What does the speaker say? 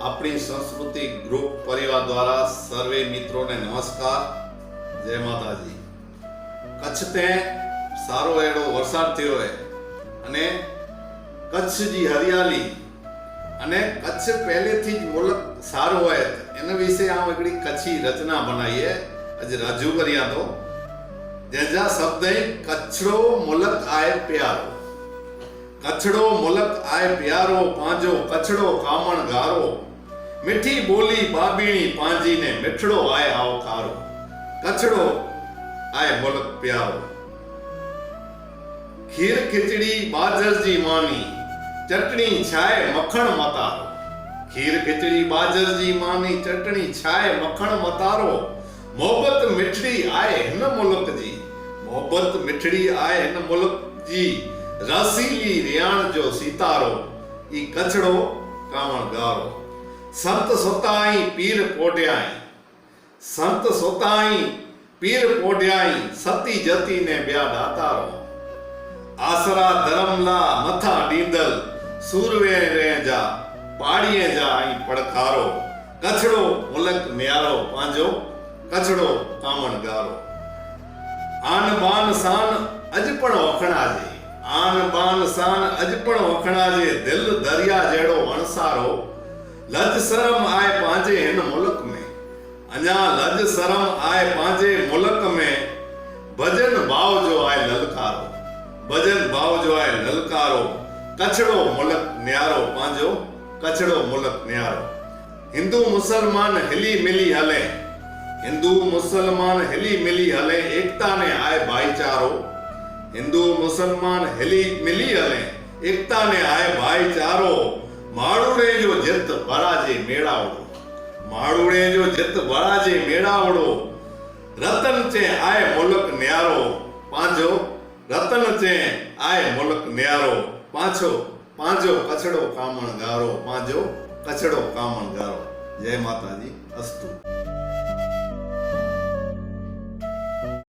આપણી સંસ્કૃતિ ગ્રુપ પરિવાર દ્વારા સર્વે મિત્રોને નમસ્કાર. જય માતાજી. કચ્છ તે સારો એવો વરસાદ થયો છે અને કચ્છની હરિયાળી અને કચ્છ પહેલેથી જ મુલક સારું હોય એના વિશે આમ એકડી કચ્છી રચના બનાવીએ. આજે રજૂ કર્યા તો. જેજા શબ્દ કચ્છડો મુલક આય પ્યારો. કચ્છડો મુલક આય પ્યારો, પાંજો કચ્છડો કામણ ગારો. મીઠી બોલી બાબીણી પાંજીને મીઠડો આય આવકારો કચડો આય બોલત પ્યારો. ખીર ખીચડી બાજરજી માની, ચટણી છાય મખણ મતારો. ખીર ખીચડી બાજરજી માની, ચટણી છાય મખણ મતારો. મોહબત મીઠડી આય ન મુલકજી મોહબત મીઠડી આય ન મુલકજી. રસીલી રિયાણ જો સિતારો, ઈ કચડો કામણ ગારો. સંત સોતાઈ પીર પોઢ્યાઈ. સંત સોતાઈ પીર પોઢ્યાઈ સતી જતી ને બ્યા દાતારો આસરા ધરમલા મથા ડીંદલ, સૂરવે રેજા પાડીએ જા અહીં પડકારો. કછડો મુલક ન્યારો પાંજો કછડો કામણ ગારો. આન બાન સાન અજ પણ વખણાજે. આન બાન સાન અજ પણ વખણાજે. દિલ દરિયા જેડો અણસારો લજ શરમ આય પાંજે હેન મુલક મે. અન્યા લજ શરમ આય પાંજે મુલક મે. ભજન ભાવ જો આય લલકારો. ભજન ભાવ જો આય લલકારો. કછડો મુલક ન્યારો પાંજો. કછડો મુલક ન્યારો. હિન્દુ મુસલમાન હિલી મિલી હલે. હિન્દુ મુસલમાન હિલી મિલી હલે. એકતાને આય ભાઈચારો. હિન્દુ મુસલમાન હિલી મિલી હલે. એકતાને આય ભાઈચારો. માળુડે જો જત ભરાજે મેળાવડો. માળુડે જો જત ભરાજે મેળાવડો. રતન છે આય મુલક ન્યારો. પાંજો. રતન છે આય મુલક ન્યારો. પાછો. પાંજો કચડો કામણ ગારો. પાંજો કચડો કામણ ગારો. જય માતાજી. અસ્તુ.